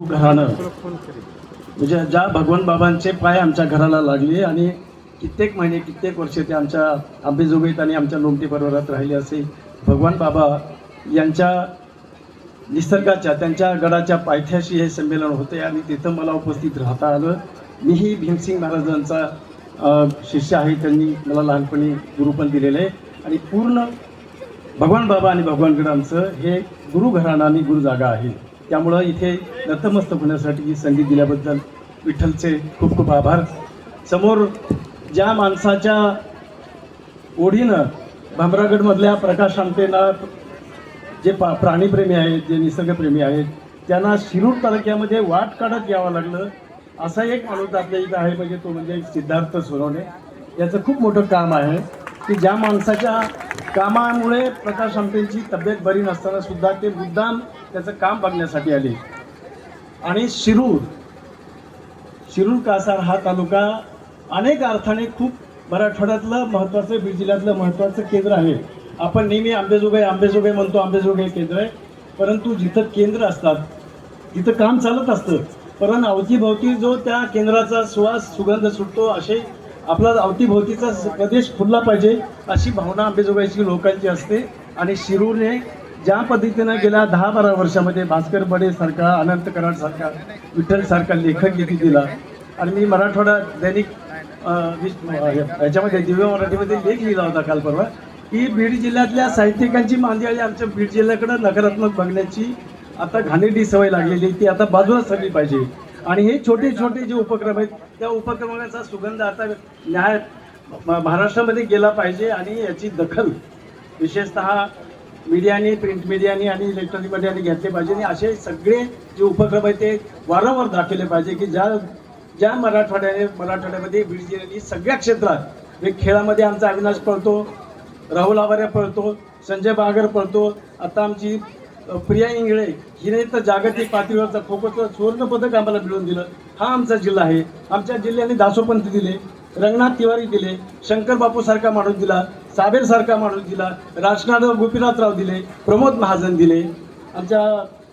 घराणं म्हणजे ज्या भगवान बाबांचे पाय आमच्या घराला लागले आणि कित्येक महिने कित्येक वर्ष ते आमच्या आंबेजोगाईत आणि आमच्या लोमटी परिवारात राहिले असे भगवान बाबा यांच्या निसर्गाच्या त्यांच्या गडाच्या पायथ्याशी हे संमेलन होते आणि तिथं मला उपस्थित राहता आलं. मीही भीमसिंग महाराजांचा शिष्य आहे त्यांनी मला लहानपणी गुरुपण दिलेलं आहे. आणि पूर्ण भगवान बाबा आणि भगवान गडांचं हे गुरुघराणं आणि गुरु जागा आहे. त्यामुळं इथे नतमस्तक होण्यासाठी ही संधी दिल्याबद्दल विठ्ठलचे खूप खूप आभार. समोर ज्या माणसाच्या ओढीनं भामरागडमधल्या प्रकाश आमटेला जे पा प्राणीप्रेमी आहेत जे निसर्गप्रेमी आहेत त्यांना शिरूर तालुक्यामध्ये वाट काढत यावं लागलं असा एक माणूस आपल्या इथं आहे म्हणजे तो म्हणजे सिद्धार्थ सोनवणे. याचं खूप मोठं काम आहे. की ज्या माणसाच्या कामामुळे प्रकाश आमटेंची तब्येत बरी नसताना सुद्धा ते मुद्दाम त्याचं काम बघण्यासाठी आले. आणि शिरूर शिरूर कासार हा तालुका अनेक अर्थाने खूप मराठवाड्यातलं महत्त्वाचं बीड जिल्ह्यातलं महत्त्वाचं केंद्र आहे. आपण नेहमी आंबेजोगाई आंबेजोगाई म्हणतो आंबेजोगाई केंद्र आहे. परंतु जिथं केंद्र असतात तिथं काम चालत असतं. परंतु अवतीभोवती जो त्या केंद्राचा सुवास सुगंध सुटतो असे आपला अवतीभोवतीचा प्रदेश फुलला पाहिजे अशी भावना आंबेजोगाईची लोकांची असते. आणि शिरूरने ज्या पद्धतीनं गेल्या दहा बारा वर्षामध्ये भास्कर बडे सारखा अनंत कराड सारखा विठ्ठल सारखा लेखक किती दिला. आणि मी मराठवाडा दैनिक याच्यामध्ये दिव्य मराठीमध्ये लेख लिहिला होता काल परवा. की बीड जिल्ह्यातल्या साहित्यिकांची मांदी आणि आमच्या बीड जिल्ह्याकडं नकारात्मक बघण्याची आता घाणेरडी सवय लागलेली ती आता बाजूला सरली पाहिजे. आणि हे छोटे छोटे जे उपक्रम आहेत त्या उपक्रमाचा सुगंध आता न्याय म- महाराष्ट्रामध्ये गेला पाहिजे आणि याची दखल विशेषतः मीडियाने प्रिंट मीडियाने आणि इलेक्ट्रॉनिक मीडियाने घेतले पाहिजे आणि असे सगळे जे उपक्रम आहेत ते वारंवार दाखवले पाहिजे की ज्या ज्या मराठवाड्याने मराठवाड्यामध्ये बीड जिल्ह्याने सगळ्या क्षेत्रात एक खेळामध्ये आमचा अविनाश पळतो राहुल आवारे पळतो संजय बागर पळतो आता आमची प्रिया इंगळे हिने तर जागतिक पातळीवरचा खो सुवर्ण पदक आम्हाला मिळवून दिलं. हा आमचा जिल्हा आहे. आमच्या जिल्ह्याने दासोपंत दिले रंगनाथ तिवारी दिले शंकर बापू सारखा माणूस दिला साबेर सारखा माणूस दिला राजनाथ गोपीनाथराव दिले प्रमोद महाजन दिले. आमच्या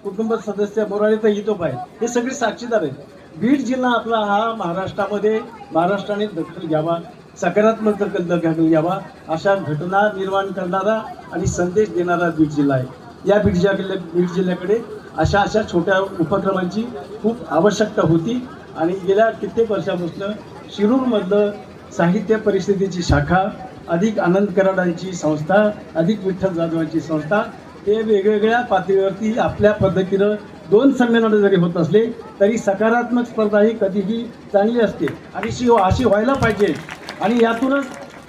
कुटुंब सदस्य मोराळीचा हितोप आहे हे सगळे साक्षीदार आहेत. बीड जिल्हा आपला हा महाराष्ट्रामध्ये महाराष्ट्राने दखल घ्यावा सकारात्मक दखल दखल घ्यावा अशा घटना निर्माण करणारा आणि संदेश देणारा बीड जिल्हा आहे. या बीड जिल्ह्या बीड जिल्ह्याकडे अशा अशा छोट्या उपक्रमांची खूप आवश्यकता होती. आणि गेल्या कित्येक वर्षापासून शिरूरमधलं साहित्य परिषदेची शाखा अधिक आनंद कराडांची संस्था अधिक विठ्ठल जाधवांची संस्था ते वेगवेगळ्या पातळीवरती आपल्या पद्धतीनं दोन संमेलनं जरी होत असले तरी सकारात्मक स्पर्धा ही कधीही चांगली असते. आणि शी अशी व्हायला पाहिजे. आणि यातूनच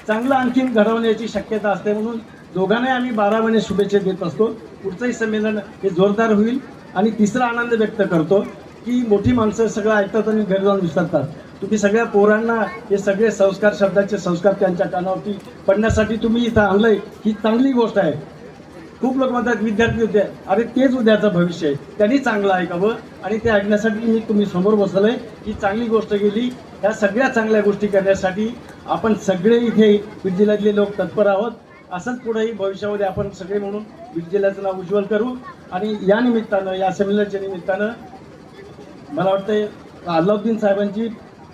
चांगलं आणखीन घडवण्याची शक्यता असते म्हणून दोघांनाही आम्ही बारा महिने शुभेच्छा देत असतो. पुढचंही संमेलन हे जोरदार होईल. आणि तिसरा आनंद व्यक्त करतो की मोठी माणसं सगळं ऐकतात आणि घरी जाऊन विसरतात. तुम्ही सगळ्या पोरांना हे सगळे संस्कार शब्दाचे संस्कार त्यांच्या कानावरती पडण्यासाठी तुम्ही इथं आणलंय. ही चांगली गोष्ट आहे. खूप लोक म्हणतात विद्यार्थी होते अरे तेच उद्याचं भविष्य आहे. त्यांनी चांगलं ऐकावं आणि ते ऐकण्यासाठी मी तुम्ही समोर बसलोय. ही चांगली गोष्ट गेली. ह्या सगळ्या चांगल्या गोष्टी करण्यासाठी आपण सगळे इथे बीड जिल्ह्यातले लोक तत्पर आहोत. असंच पुढेही भविष्यामध्ये आपण सगळे म्हणून बीड जिल्ह्याचं नाव उज्ज्वल करू. आणि या निमित्तानं या संमेलनाच्या निमित्तानं मला वाटतं अल्लाउद्दीन साहेबांची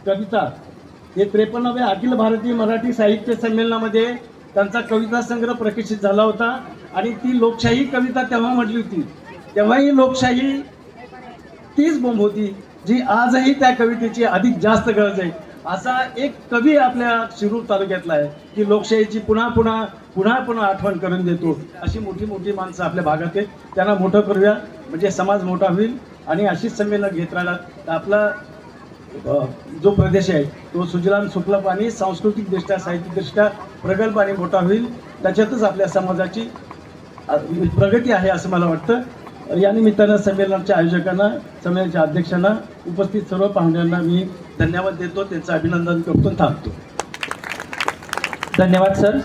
कविता हे त्रेपन्नावे अखिल भारतीय मराठी साहित्य संमेलनामध्ये त्यांचा कविता संग्रह प्रकाशित झाला होता. आणि ती लोकशाही कविता तेव्हा म्हटली होती. तेव्हाही लोकशाही तीच बोंब होती जी आजही त्या कवितेची अधिक जास्त गरज आहे. असा एक कवी आपल्या शिरूर तालुक्यातला आहे की लोकशाहीची पुन्हा पुन्हा पुन्हा पुन्हा आठवण करून देतो. अशी मोठी मोठी माणसं आपल्या भागात आहेत. त्यांना मोठं करूया म्हणजे समाज मोठा होईल. आणि अशीच संमेलन घेत राहिला तर आपला जो प्रदेश आहे तो सुजलाम सुफलाम आणि सांस्कृतिकदृष्ट्या साहित्यदृष्ट्या प्रगल्भ आणि मोठा होईल. त्याच्यातच आपल्या समाजाची प्रगती आहे असं मला वाटतं. या निमित्तानं संमेलनाच्या आयोजकांना संमेलनाच्या अध्यक्षांना उपस्थित सर्व पाहुण्यांना मी धन्यवाद देतो त्यांचं अभिनंदन करतो थांबतो. धन्यवाद सर.